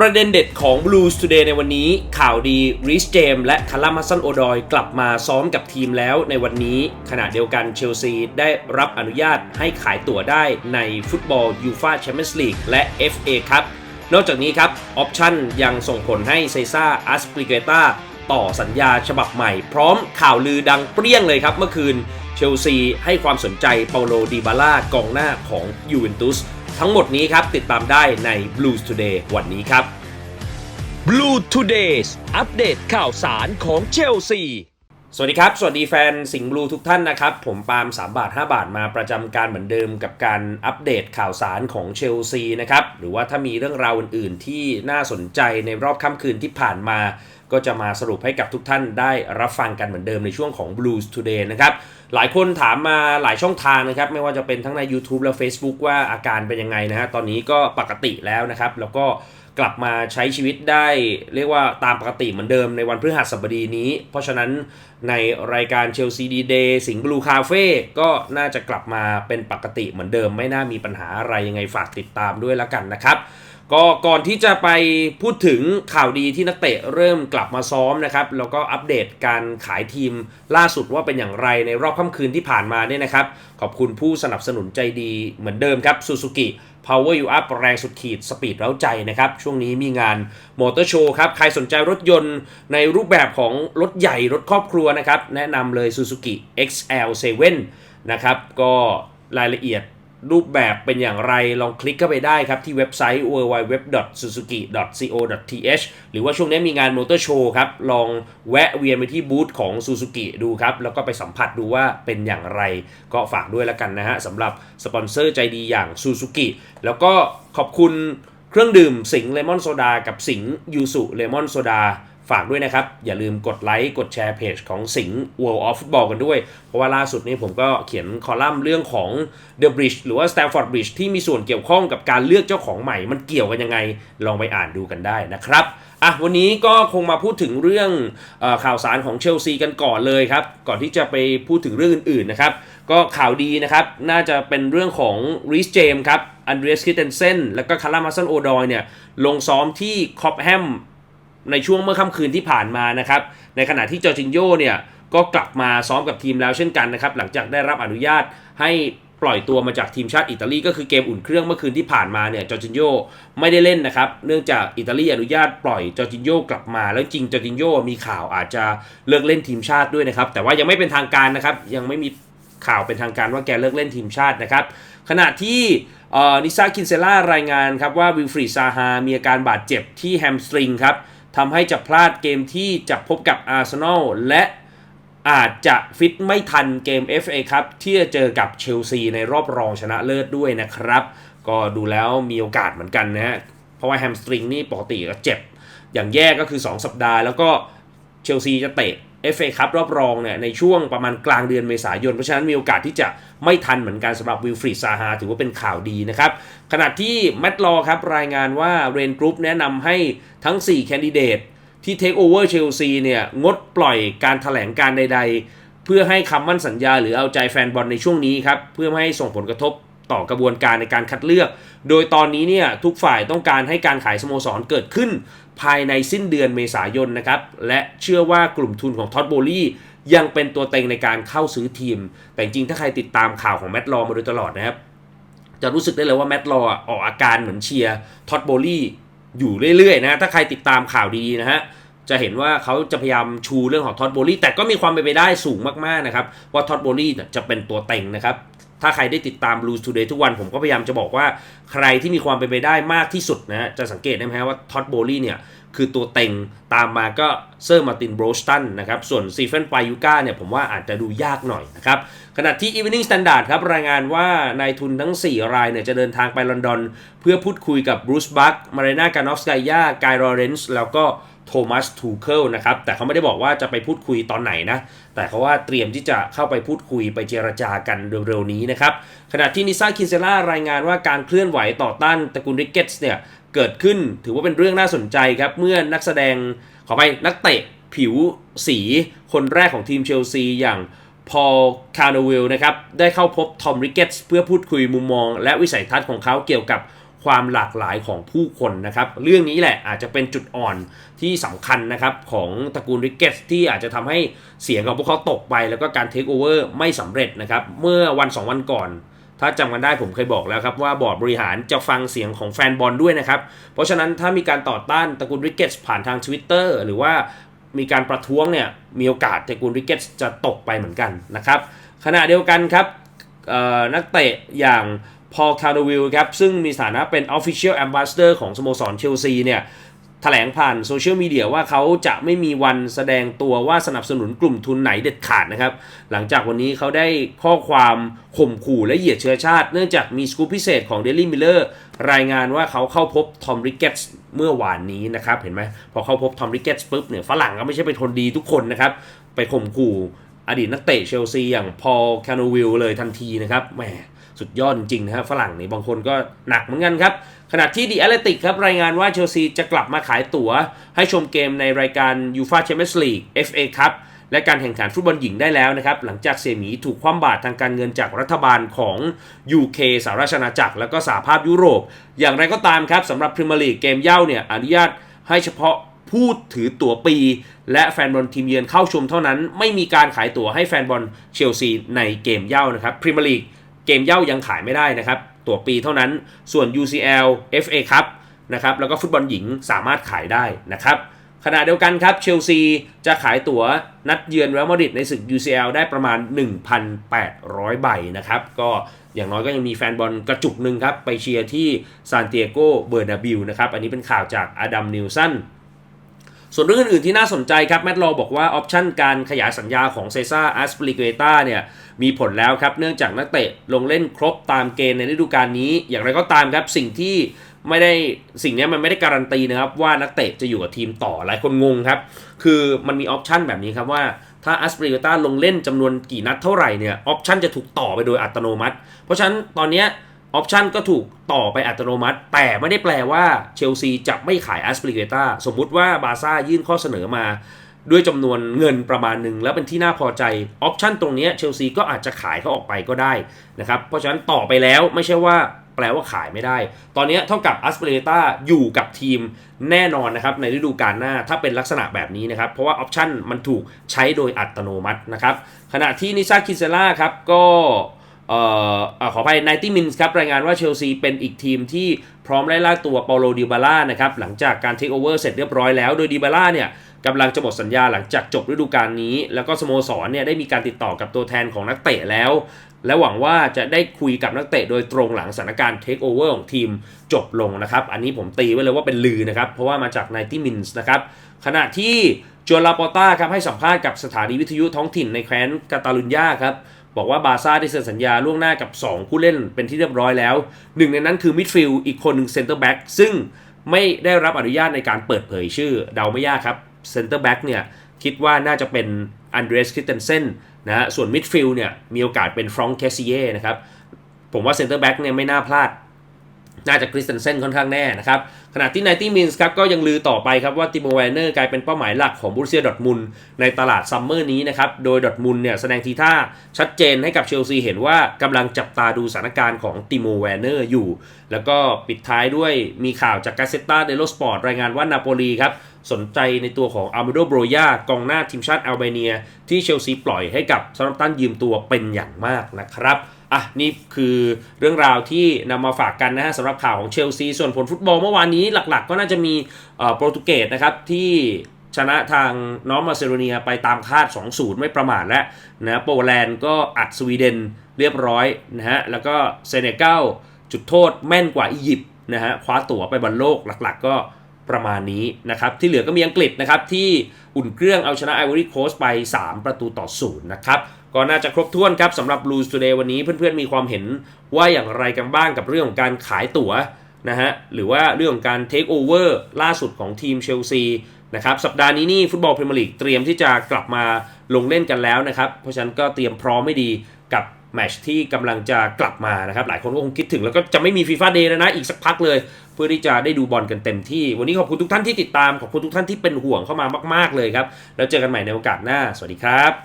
ประเด็นเด็ดของ Blues Today ในวันนี้ข่าวดีริชเจมและคาร์ลามัสันโอดอยกลับมาซ้อมกับทีมแล้วในวันนี้ ขณะเดียวกันเชลซีได้รับอนุญาตให้ขายตั๋วได้ในฟุตบอลยูฟาแชมเปี้ยนส์ลีกและ FA ครับ นอกจากนี้ครับ ออปชั่นยังส่งผลให้เซซ่าอัสปริเกตาต่อสัญญาฉบับใหม่ พร้อมข่าวลือดังเปรี้ยงเลยครับเมื่อคืนเชลซีให้ความสนใจเปาโลดีบาล่ากองหน้าของยูเวนตุส ทั้งหมดนี้ครับ ติดตามได้ใน Blues Today วันนี้ครับ Blue Today's อัปเดตข่าวสารของเชลซีสวัสดีครับ สวัสดีแฟนสิงห์บลูทุกท่านนะครับ ผมปาล์ม3 บาท 5 บาทมาประจำการเหมือนเดิมกับการอัปเดตข่าวสารของเชลซีนะครับ หรือว่าถ้ามีเรื่องราวอื่น ๆ ที่น่าสนใจในรอบค่ำคืนที่ผ่านมา ก็จะมาสรุปให้กับทุกท่านได้รับฟังกันเหมือนเดิมในช่วงของ Blues Today นะครับ หลายคนถามมาหลายช่องทางนะครับ ไม่ว่าจะเป็นทั้งใน YouTube และ Facebook ว่าอาการเป็นยังไงนะฮะตอนนี้ก็ปกติแล้วนะครับ แล้วก็กลับมาใช้ชีวิตได้เรียกว่าตามปกติเหมือนเดิมในวันพฤหัสบดีนี้ เพราะฉะนั้นในรายการเชลซีดีเดย์สิงห์บลูคาเฟ่ก็น่าจะกลับมาเป็นปกติเหมือนเดิม ไม่น่ามีปัญหาอะไรยังไงฝากติดตามด้วยแล้วกันนะครับ ก็ก่อนที่จะไปพูดถึงข่าวดีที่นักเตะเริ่มกลับมาซ้อมนะครับแล้วก็อัปเดตการขายทีมล่าสุดว่าเป็นอย่างไรในรอบค่ำคืนที่ผ่านมาเนี่ยนะครับ ขอบคุณผู้สนับสนุนใจดีเหมือนเดิมครับ Suzuki Power You Up แรงสุดขีดสปีดเร้าใจนะครับ ช่วงนี้มีงานมอเตอร์โชว์ครับ ใครสนใจรถยนต์ในรูปแบบของรถใหญ่รถครอบครัวนะครับ แนะนำเลย Suzuki XL7 นะครับก็รายละเอียด รูปแบบเป็นอย่างไรลองคลิกเข้าไปได้ครับ ที่เว็บไซต์ www.suzuki.co.th หรือว่าช่วงนี้มีงานมอเตอร์โชว์ครับ ลองแวะเวียนไปที่บูธของ Suzuki ดูครับ แล้วก็ไปสัมผัสดูว่าเป็นอย่างไร ก็ฝากด้วยแล้วกันนะฮะสำหรับสปอนเซอร์ใจดีอย่าง Suzuki แล้วก็ขอบคุณเครื่องดื่มสิงเลมอนโซดากับสิงยูสุเลมอนโซดา ฝากด้วยนะครับ อย่าลืมกดไลค์กดแชร์เพจของสิงห์ World of Football กันด้วย เพราะว่าล่าสุดนี้ผมก็เขียนคอลัมน์เรื่องของ The Bridge หรือว่า Stamford Bridge ที่มีส่วนเกี่ยวข้องกับการเลือกเจ้าของใหม่ มันเกี่ยวกันยังไง ลองไปอ่านดูกันได้นะครับอะวันนี้ก็คงมาพูดถึงเรื่องอข่าวสารของเชลซีกันก่อนเลยครับ ก่อนที่จะไปพูดถึงเรื่องอื่นๆนะครับ ก็ข่าวดีนะครับ น่าจะเป็นเรื่องของรีสเจมครับอันเดรสคิเทนเซนแล้วก็คาร์ลามาซันโอดอยเนี่ยลงซ้อมที่คอปแฮม ในช่วงเมื่อค่ำคืนที่ผ่านมานะครับ ในขณะที่จอร์จินโยเนี่ยก็กลับมาซ้อมกับทีมแล้วเช่นกันนะครับ หลังจากได้รับอนุญาตให้ปล่อยตัวมาจากทีมชาติอิตาลีก็คือเกมอุ่นเครื่องเมื่อคืนที่ผ่านมาเนี่ยจอร์จินโยไม่ได้เล่นนะครับ เนื่องจากอิตาลีอนุญาตปล่อยจอร์จินโยกลับมา แล้วจริงจอร์จินโยมีข่าวอาจจะเลิกเล่นทีมชาติด้วยนะครับ แต่ว่ายังไม่เป็นทางการนะครับ ยังไม่มีข่าวเป็นทางการว่าแกเลิกเล่นทีมชาตินะครับ ขณะที่นิซาคินเซล่ารายงานครับว่าวิลฟรีดซาฮามีอาการบาดเจ็บที่แฮมสตริงครับ ทำให้จะพลาดเกมที่จะพบกับอาร์เซนอลและอาจจะฟิตไม่ทันเกม FA ครับที่จะเจอกับเชลซีในรอบรองชนะเลิศด้วยนะครับ ก็ดูแล้วมีโอกาสเหมือนกันนะฮะ เพราะว่าแฮมสตริงนี่ปกติก็เจ็บ อย่างแย่ก็คือ 2 สัปดาห์ แล้วก็เชลซีจะเตะ FA ครับรอบรองเนี่ยในช่วงประมาณกลางเดือนเมษายน เพราะฉะนั้นมีโอกาสที่จะไม่ทันเหมือนกันสำหรับวิลฟรีดซาฮาถือว่าเป็นข่าวดีนะครับ ขณะที่แมตลอครับรายงานว่าเรนกรุ๊ปแนะนำให้ทั้ง 4 แคนดิเดตที่เทคโอเวอร์เชลซีเนี่ยงดปล่อยการถแถลงการใด ๆ เพื่อให้คำมั่นสัญญาหรือเอาใจแฟนบอลในช่วงนี้ครับ เพื่อไม่ให้ส่งผลกระทบ ต่อกระบวนการในการคัดเลือก โดยตอนนี้เนี่ยทุกฝ่ายต้องการให้การขายสโมสรเกิดขึ้น ภายในสิ้นเดือนเมษายนนะครับ และเชื่อว่ากลุ่มทุนของท็อตโบลี่ยังเป็นตัวเต็งในการเข้าซื้อทีม แต่จริงถ้าใครติดตามข่าวของแมตต์ลอมาโดยตลอดนะครับ จะรู้สึกได้เลยว่าแมตต์ลอออกอาการเหมือนเชียร์ท็อตโบลี่อยู่เรื่อยๆนะถ้าใครติดตามข่าวดีนะฮะจะเห็นว่าเขาจะพยายามชูเรื่องของท็อตโบลี่แต่ก็มีความเป็นไปได้สูงมากๆนะครับ ว่าท็อตโบลี่จะเป็นตัวเต็งนะครับ ถ้าใครได้ติดตาม Blues Today ทุกวันผมก็พยายามจะบอกว่าใครที่มีความเป็นไปได้มากที่สุดนะฮะจะสังเกตได้ไหมว่าท็อตโบลี่เนี่ย คือตัวเต็งตามมาก็เซอร์มาตินโบรสตันนะครับ ส่วนซีเฟนปายูก้าเนี่ย ผมว่าอาจจะดูยากหน่อยนะครับ ขณะที่ Evening Standard ครับ รายงานว่านายทุนทั้ง 4 รายเนี่ย จะเดินทางไปลอนดอน เพื่อพูดคุยกับบรูซบัคมาเรนากานอฟสกายากายรอเรนส์แล้วก็ โทมัสทูเคิลนะครับ แต่เขาไม่ได้บอกว่าจะไปพูดคุยตอนไหนนะ แต่เขาว่าเตรียมที่จะเข้าไปพูดคุยไปเจรจากันเร็วๆนี้นะครับ ขณะที่นิซ่าคินเซล่ารายงานว่าการเคลื่อนไหวต่อต้านตระกูลริกเกตส์เนี่ยเกิดขึ้นถือว่าเป็นเรื่องน่าสนใจครับ เมื่อนักแสดงขอไปนักเตะผิวสีคนแรกของทีมเชลซีอย่างพอลคาร์โนวิลนะครับ ได้เข้าพบทอมริกเกตส์เพื่อพูดคุยมุมมอง และวิสัยทัศน์ของเขาเกี่ยวกับ ความหลากหลายของผู้คนนะครับ เรื่องนี้แหละอาจจะเป็นจุดอ่อนที่สำคัญนะครับ ของตระกูลริกเกตที่อาจจะทำให้เสียงของพวกเขาตกไป แล้วก็การเทคโอเวอร์ไม่สำเร็จนะครับ เมื่อวันสองวันก่อน ถ้าจำกันได้ผมเคยบอกแล้วครับว่าบอร์ดบริหารจะฟังเสียงของแฟนบอลด้วยนะครับ เพราะฉะนั้นถ้ามีการต่อต้านตระกูลริกเกตผ่านทาง Twitter หรือว่ามีการประท้วงเนี่ยมีโอกาสตระกูลริกเกตจะตกไปเหมือนกันนะครับขณะเดียวกันครับนักเตะอย่าง พอลคาร์ดวิลครับ ซึ่งมีสถานะเป็น Official Ambassador ของสโมสรเชลซีเนี่ยแถลงผ่านโซเชียลมีเดียว่าเขาจะไม่มีวันแสดงตัวว่าสนับสนุนกลุ่มทุนไหนเด็ดขาดนะครับ หลังจากวันนี้เขาได้ข้อความข่มขู่และเหยียดเชื้อชาติ เนื่องจากมีสกู๊ปพิเศษของ Daily Miller รายงานว่าเขาเข้าพบทอมริกเกตส์เมื่อวานนี้นะครับ เห็นไหมพอเข้าพบทอมริกเกตส์ปุ๊บเนี่ยฝรั่งก็ไม่ใช่เป็นคนดีทุกคนนะครับ ไปข่มขู่อดีตนักเตะเชลซีอย่างพอลคโนวิลเลยทันทีนะครับแหม สุดยอดจริงนะครับฝรั่งนี่บางคนก็หนักเหมือนกันครับ ขณะที่ดีแอตเลติกครับรายงานว่าเชลซีจะกลับมาขายตั๋ว ให้ชมเกมในรายการยูฟาแชมเปี้ยนส์ลีก FA ครับและการแข่งขันฟุตบอลหญิงได้แล้วนะครับ หลังจากเสียหมีถูกคว่ำบาตรทางการเงินจากรัฐบาลของ UK สหราชอาณาจักร แล้วก็สหภาพยุโรป อย่างไรก็ตามครับสำหรับพรีเมียร์ลีกเกมเย่าเนี่ยอนุญาตให้เฉพาะผู้ถือตั๋วปี และแฟนบอลทีมเยือนเข้าชมเท่านั้น ไม่มีการขายตั๋วให้แฟนบอลเชลซีในเกมเย่านะครับพรีเมียร์ลีก เกมเย่ายังขายไม่ได้นะครับ ตั๋วปีเท่านั้น ส่วน UCL FA ครับนะครับ แล้วก็ฟุตบอลหญิงสามารถขายได้นะครับ ขณะเดียวกันครับเชลซีจะขายตั๋วนัดเยือนเรอัลมาดริดในศึก UCL ได้ประมาณ 1,800 ใบนะครับ ก็อย่างน้อยก็ยังมีแฟนบอลกระจุกหนึ่งครับ ไปเชียร์ที่ซานเตียโกเบอร์นาบิลนะครับ อันนี้เป็นข่าวจากอดัมนิวสัน ส่วนเรื่องอื่นที่น่าสนใจครับแมตต์ลอบอกว่าออปชันการขยายสัญญาของเซซ่าอาสปริเกตาเนี่ยมีผลแล้วครับ เนื่องจากนักเตะลงเล่นครบตามเกณฑ์ในฤดูกาลนี้ อย่างไรก็ตามครับสิ่งที่ไม่ได้สิ่งนี้มันไม่ได้การันตีนะครับว่านักเตะจะอยู่กับทีมต่อหลายคนงงครับ คือมันมีออปชันแบบนี้ครับว่าถ้าอาสปริเกตาลงเล่นจำนวนกี่นัดเท่าไหร่เนี่ยออปชันจะถูกต่อไปโดยอัตโนมัติ เพราะฉะนั้นตอนเนี้ย ออปชันก็ถูกต่อไปอัตโนมัติ แต่ไม่ได้แปลว่าเชลซีจะไม่ขายแอสปริเกตาสมมุติว่าบาซ่ายื่นข้อเสนอมา ด้วยจำนวนเงินประมาณหนึ่งแล้วเป็นที่น่าพอใจออปชันตรงนี้เชลซีก็อาจจะขายเขาออกไปก็ได้นะครับเพราะฉะนั้นต่อไปแล้วไม่ใช่ว่าแปลว่าขายไม่ได้ ตอนนี้เท่ากับอัสเปเกตาอยู่กับทีมแน่นอนนะครับ ในฤดูกาลหน้าถ้าเป็นลักษณะแบบนี้นะครับ เพราะว่าออปชันมันถูกใช้โดยอัตโนมัตินะครับ ขณะที่นิซาคิเซล่าครับก็ เอ่ออ่าขออภัย90 Minutes ครับ รายงานว่าเชลซีเป็นอีกทีมที่พร้อมไล่ล่าตัวเปาโลดิบาล่านะครับ หลังจากการเทคโอเวอร์เสร็จเรียบร้อยแล้ว โดยดิบาล่าเนี่ยกำลังจะหมดสัญญาหลังจากจบฤดูกาลนี้ แล้วก็สโมสรเนี่ยได้มีการติดต่อกับตัวแทนของนักเตะแล้ว และหวังว่าจะได้คุยกับนักเตะโดยตรงหลังสถานการณ์เทคโอเวอร์ของทีมจบลงนะครับ อันนี้ผมตีไว้เลยว่าเป็นลือนะครับ เพราะว่ามาจาก90 Minutes นะครับ ขณะที่โจลาปอต้าครับให้สัมภาษณ์กับสถานีวิทยุท้องถิ่นในแคว้นกาตาลุญญาครับ บอกว่าบาซ่าได้เซ็นสัญญาล่วงหน้ากับ 2 ผู้เล่นเป็นที่เรียบร้อยแล้ว หนึ่งในนั้นคือมิดฟิลด์อีกคนหนึ่งเซนเตอร์แบ็กซึ่งไม่ได้รับอนุญาตในการเปิดเผยชื่อเดาไม่ยากครับเซนเตอร์แบ็กเนี่ยคิดว่าน่าจะเป็นอันเดรสคริสเตนเซนนะฮะส่วนมิดฟิลด์เนี่ยมีโอกาสเป็นฟรองก์แคสซิเย่นะครับผมว่าเซนเตอร์แบ็กเนี่ยไม่น่าพลาด น่าจะคริสเตนเซนค่อนข้างแน่นะครับ ขณะที่ไนตี้มินส์ครับก็ยังลือต่อไปครับว่าติโมแวนเนอร์กลายเป็นเป้าหมายหลักของบูรเซียดอทมุนในตลาดซัมเมอร์นี้นะครับ โดยดอทมุนเนี่ยแสดงทีท่าชัดเจนให้กับเชลซีเห็นว่ากำลังจับตาดูสถานการณ์ของติโมแวนเนอร์อยู่ แล้วก็ปิดท้ายด้วยมีข่าวจากกาเซตตาเดโลสปอร์ตรายงานว่านาโปลีครับสนใจในตัวของอาร์ d โดโบรยากองหน้าทีมชาติอัลเบเนีย ที่เชลซีปล่อยให้กับซาร์ตันยืมตัวเป็นอย่างมากนะครับ อะนี่คือเรื่องราวที่นำมาฝากกันนะฮะสำหรับข่าวของเชลซี ส่วนผลฟุตบอลเมื่อวานนี้หลักๆ ก็น่าจะมีโปรตุเกสนะครับที่ชนะทางน้องมาซิโดเนียไปตามคาด 2-0 ไม่ประมาทแล้วนะโปแลนด์ก็อัดสวีเดนเรียบร้อยนะฮะแล้วก็เซเนกัลจุดโทษแม่นกว่าอียิปต์นะฮะคว้าตั๋วไปบอลโลกหลักๆ ก็ประมาณนี้นะครับที่เหลือก็มีอังกฤษนะครับที่อุ่นเครื่องเอาชนะไอวอรี่โคสไป 3 ประตูต่อศูนย์นะครับ ก็น่าจะครบถ้วนครับสำหรับ Blues Today วันนี้เพื่อนๆมีความเห็นว่าอย่างไรกันบ้างกับเรื่องของการขายตั๋วนะฮะหรือว่าเรื่องของการเทคโอเวอร์ล่าสุดของทีมเชลซีนะครับสัปดาห์นี้นี่ฟุตบอลพรีเมียร์ลีกเตรียมที่จะกลับมาลงเล่นกันแล้วนะครับ เพราะฉะนั้นก็เตรียมพร้อมไม่ดีกับแมชที่กำลังจะกลับมานะครับ หลายคนก็คงคิดถึงแล้วก็จะไม่มีฟีฟ่าเดย์แล้วนะ อีกสักพักเลย เพื่อที่จะได้ดูบอลกันเต็มที่ วันนี้ขอบคุณทุกท่านที่ติดตาม ขอบคุณทุกท่านที่เป็นห่วงเข้ามามาก ๆเลยครับ แล้วเจอกันใหม่ในโอกาสหน้า สวัสดีครับ